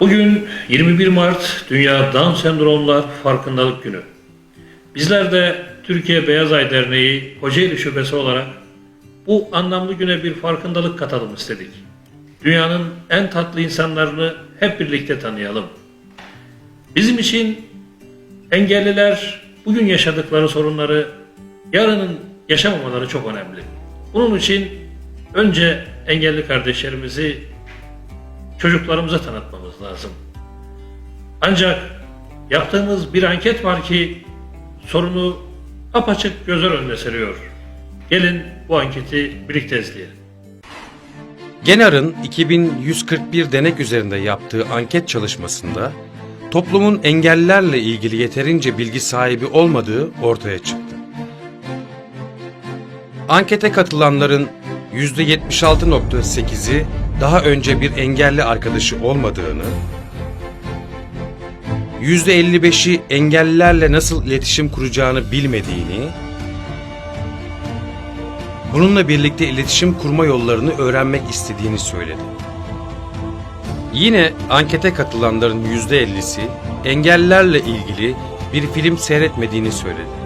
Bugün 21 Mart Dünya Down Sendromlar Farkındalık Günü. Bizler de Türkiye Beyaz Ay Derneği Kocaeli Şubesi olarak bu anlamlı güne bir farkındalık katalım istedik. Dünyanın en tatlı insanlarını hep birlikte tanıyalım. Bizim için engelliler bugün yaşadıkları sorunları yarının yaşamamaları çok önemli. Bunun için önce engelli kardeşlerimizi çocuklarımıza tanıtmamız lazım. Ancak yaptığımız bir anket var ki sorunu apaçık gözler önüne seriyor. Gelin bu anketi birlikte izleyelim. Genar'ın 2141 denek üzerinde yaptığı anket çalışmasında toplumun engellilerle ilgili yeterince bilgi sahibi olmadığı ortaya çıktı. Ankete katılanların %76.8'i daha önce bir engelli arkadaşı olmadığını, %55'i engellilerle nasıl iletişim kuracağını bilmediğini, bununla birlikte iletişim kurma yollarını öğrenmek istediğini söyledi. Yine ankete katılanların %50'si engellilerle ilgili bir film seyretmediğini söyledi.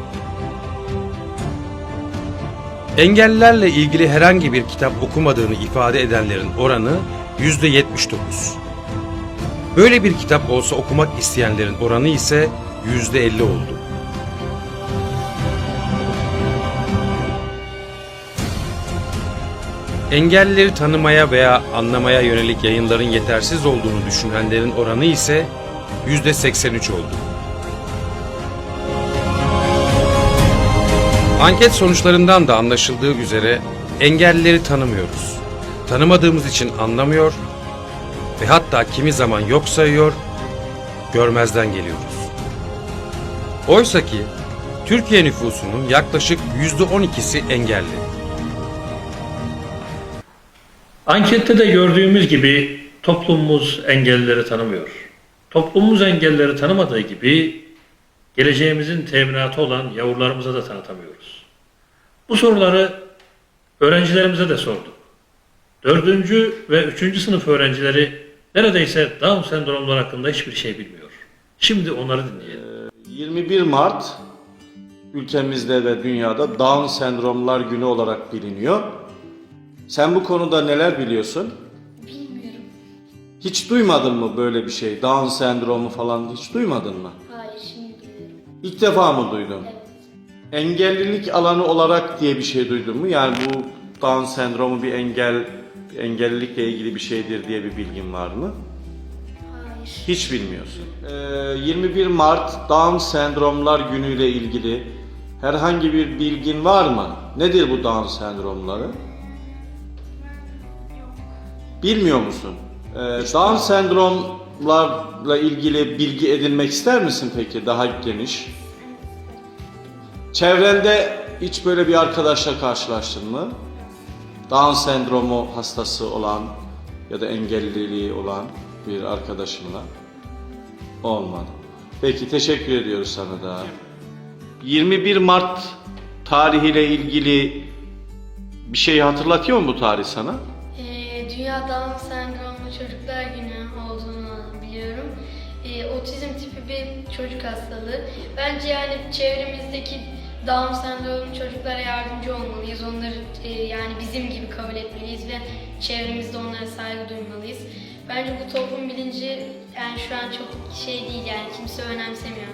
Engellilerle ilgili herhangi bir kitap okumadığını ifade edenlerin oranı %79. Böyle bir kitap olsa okumak isteyenlerin oranı ise %50 oldu. Engellileri tanımaya veya anlamaya yönelik yayınların yetersiz olduğunu düşünenlerin oranı ise %83 oldu. Anket sonuçlarından da anlaşıldığı üzere engellileri tanımıyoruz. Tanımadığımız için anlamıyor ve hatta kimi zaman yok sayıyor, görmezden geliyoruz. Oysa ki Türkiye nüfusunun yaklaşık %12'si engelli. Ankette de gördüğümüz gibi toplumumuz engellileri tanımıyor. Toplumumuz engellileri tanımadığı gibi geleceğimizin teminatı olan yavrularımıza da tanıtamıyoruz. Bu soruları öğrencilerimize de sorduk. Dördüncü ve üçüncü sınıf öğrencileri neredeyse Down sendromları hakkında hiçbir şey bilmiyor. Şimdi onları dinleyelim. 21 Mart ülkemizde ve dünyada Down sendromlar günü olarak biliniyor. Sen bu konuda neler biliyorsun? Bilmiyorum. Hiç duymadın mı böyle bir şey? Down sendromu falan hiç duymadın mı? Hayır şimdi biliyorum. İlk defa mı duydun? Evet. Engellilik alanı olarak diye bir şey duydun mu? Yani bu Down sendromu bir engel engellilikle ilgili bir şeydir diye bir bilgin var mı? Hayır. Hiç bilmiyorsun. Ee, 21 Mart Down sendromlar günüyle ilgili herhangi bir bilgin var mı? Nedir bu Down sendromları? Bilmiyor musun? Ee, Down sendromlarla ilgili bilgi edinmek ister misin peki daha geniş? Çevrende hiç böyle bir arkadaşla karşılaştın mı? Down sendromu hastası olan ya da engelliliği olan bir arkadaşınla olmadı. Peki teşekkür ediyoruz sana da. 21 Mart tarihiyle ilgili bir şey hatırlatıyor mu bu tarih sana? Ee, Dünya Down Sendromlu Çocuklar Günü olduğunu biliyorum. Ee, otizm tipi bir çocuk hastalığı. Bence yani çevremizdeki Down sendromlu çocuklara yardımcı olmalıyız. Onları e, yani bizim gibi kabul etmeliyiz ve çevremizde onlara saygı duymalıyız. Bence bu toplum bilinci yani şu an çok şey değil yani kimse önemsemiyor.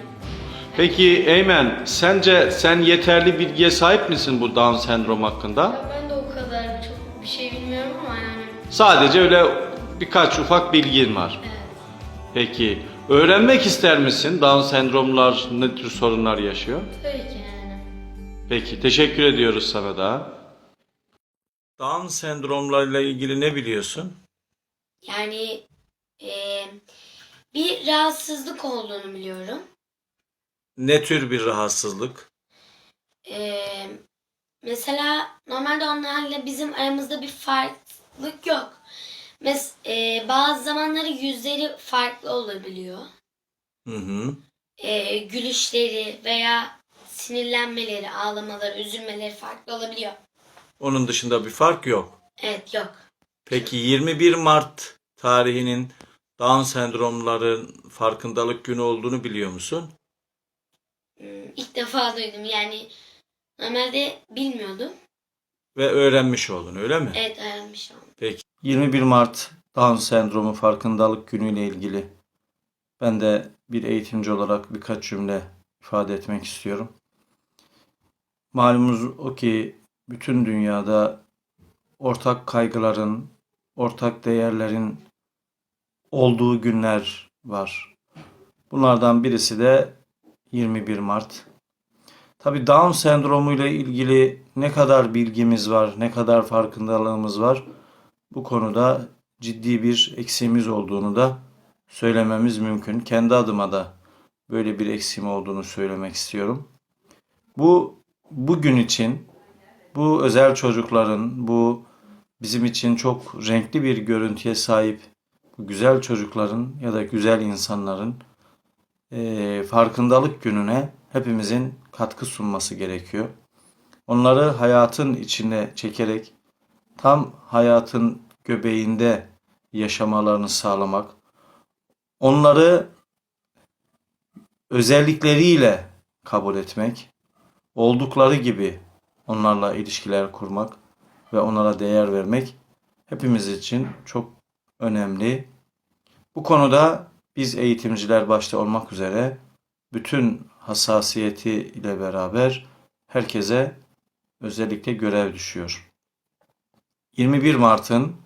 Peki Eymen, sence sen yeterli bilgiye sahip misin bu Down sendrom hakkında? Ya ben de o kadar çok bir şey bilmiyorum ama yani Sadece öyle birkaç ufak bilgin var. evet. Peki öğrenmek ister misin Down sendromlar ne tür sorunlar yaşıyor? Tabii ki. Peki teşekkür ediyoruz sana da. Down sendromlarla ilgili ne biliyorsun? Yani eee, bir rahatsızlık olduğunu biliyorum. Ne tür bir rahatsızlık? Eee, mesela normalde onlarla bizim aramızda bir farklılık yok. Mes eee, bazı zamanları yüzleri farklı olabiliyor. Hı hı. Eee, gülüşleri veya sinirlenmeleri, ağlamaları, üzülmeleri farklı olabiliyor. Onun dışında bir fark yok. Evet yok. Peki 21 Mart tarihinin Down sendromların farkındalık günü olduğunu biliyor musun? Hmm, İlk defa duydum yani normalde bilmiyordum. Ve öğrenmiş oldun öyle mi? Evet öğrenmiş oldum. Peki. 21 Mart Down sendromu farkındalık günüyle ilgili ben de bir eğitimci olarak birkaç cümle ifade etmek istiyorum. Malumunuz o ki bütün dünyada ortak kaygıların, ortak değerlerin olduğu günler var. Bunlardan birisi de 21 Mart. Tabii Down sendromu ile ilgili ne kadar bilgimiz var, ne kadar farkındalığımız var bu konuda ciddi bir eksiğimiz olduğunu da söylememiz mümkün. Kendi adıma da böyle bir eksiğim olduğunu söylemek istiyorum. Bu bugün için bu özel çocukların bu bizim için çok renkli bir görüntüye sahip bu güzel çocukların ya da güzel insanların eee, farkındalık gününe hepimizin katkı sunması gerekiyor. Onları hayatın içine çekerek tam hayatın göbeğinde yaşamalarını sağlamak, onları özellikleriyle kabul etmek, oldukları gibi onlarla ilişkiler kurmak ve onlara değer vermek hepimiz için çok önemli. Bu konuda biz eğitimciler başta olmak üzere bütün hassasiyeti ile beraber herkese özellikle görev düşüyor. 21 Mart'ın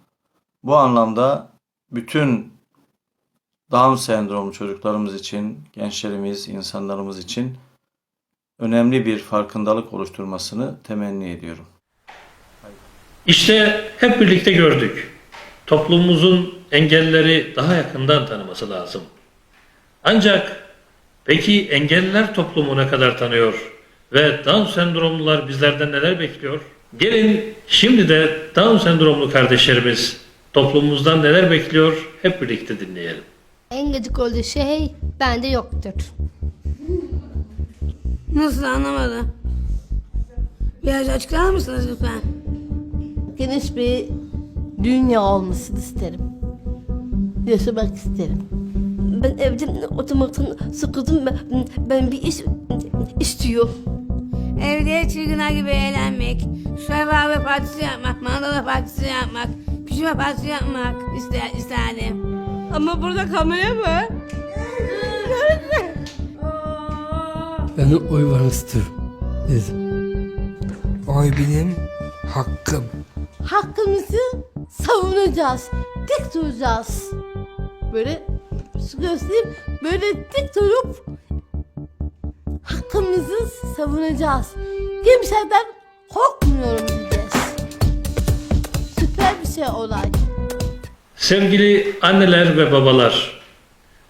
bu anlamda bütün Down sendromu çocuklarımız için, gençlerimiz, insanlarımız için önemli bir farkındalık oluşturmasını temenni ediyorum. İşte hep birlikte gördük. Toplumumuzun engelleri daha yakından tanıması lazım. Ancak peki engelliler toplumu ne kadar tanıyor ve Down sendromlular bizlerden neler bekliyor? Gelin şimdi de Down sendromlu kardeşlerimiz toplumumuzdan neler bekliyor hep birlikte dinleyelim. En gıcık olduğu şey bende yoktur. Nasıl anlamadım? Biraz açıklar mısınız lütfen? Geniş bir dünya olmasını isterim. Yaşamak isterim. Ben evde oturmaktan sıkıldım. Ben, ben bir iş istiyorum. Evde çılgınlar gibi eğlenmek, Survivor partisi yapmak, mandala partisi yapmak, pijama partisi yapmak ister, isterdim. Ama burada kamera var. Beni oy vermek istiyorum dedim. Oy benim hakkım. Hakkımızı savunacağız. Dik duracağız. Böyle şu göstereyim. Böyle dik durup hakkımızı savunacağız. Kimseden korkmuyorum diyeceğiz. Süper bir şey olay. Sevgili anneler ve babalar,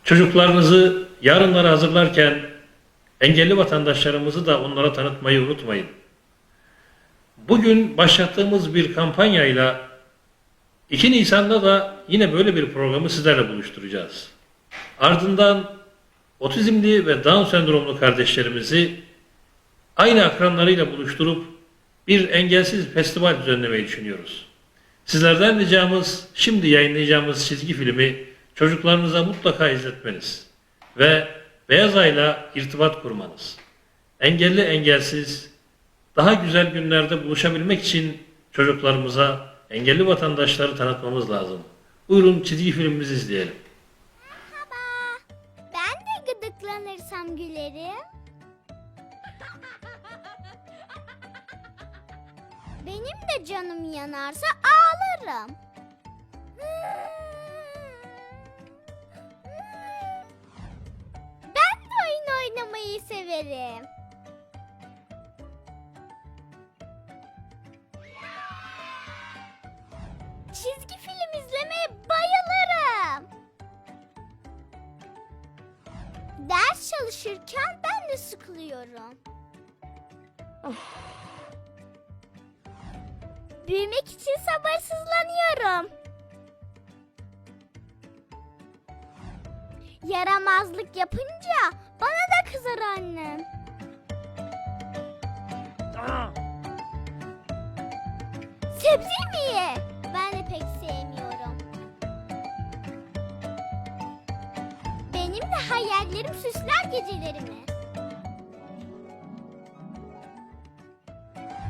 çocuklarınızı yarınlara hazırlarken engelli vatandaşlarımızı da onlara tanıtmayı unutmayın. Bugün başlattığımız bir kampanyayla 2 Nisan'da da yine böyle bir programı sizlerle buluşturacağız. Ardından otizmli ve Down sendromlu kardeşlerimizi aynı akranlarıyla buluşturup bir engelsiz festival düzenlemeyi düşünüyoruz. Sizlerden ricamız şimdi yayınlayacağımız çizgi filmi çocuklarınıza mutlaka izletmeniz ve Beyaz Ay'la irtibat kurmanız. Engelli engelsiz daha güzel günlerde buluşabilmek için çocuklarımıza engelli vatandaşları tanıtmamız lazım. Buyurun çizgi filmimizi izleyelim. Ben de gıdıklanırsam gülerim. Benim de canım yanarsa ağlarım. Ben oynamayı severim. Çizgi film izlemeye bayılırım. Ders çalışırken ben de sıkılıyorum. Büyümek için sabırsızlanıyorum. Yaramazlık yapınca kızar annem. Sebze mi ye? Ben de pek sevmiyorum. Benim de hayallerim süsler gecelerimi.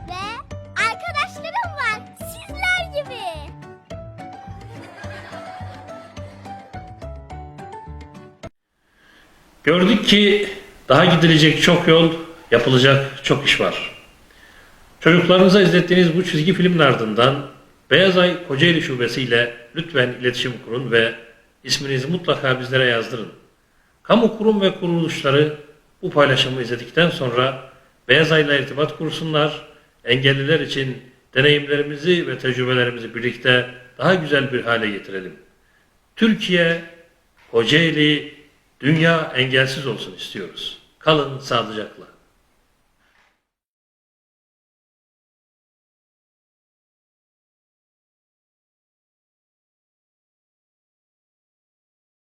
Ve arkadaşlarım var. Sizler gibi. Gördük ki daha gidilecek çok yol, yapılacak çok iş var. Çocuklarınıza izlettiğiniz bu çizgi filmin ardından Beyazay Kocaeli Şubesi ile lütfen iletişim kurun ve isminizi mutlaka bizlere yazdırın. Kamu kurum ve kuruluşları bu paylaşımı izledikten sonra Beyazay ile irtibat kursunlar, engelliler için deneyimlerimizi ve tecrübelerimizi birlikte daha güzel bir hale getirelim. Türkiye, Kocaeli, dünya engelsiz olsun istiyoruz. Kalın sağlıcakla.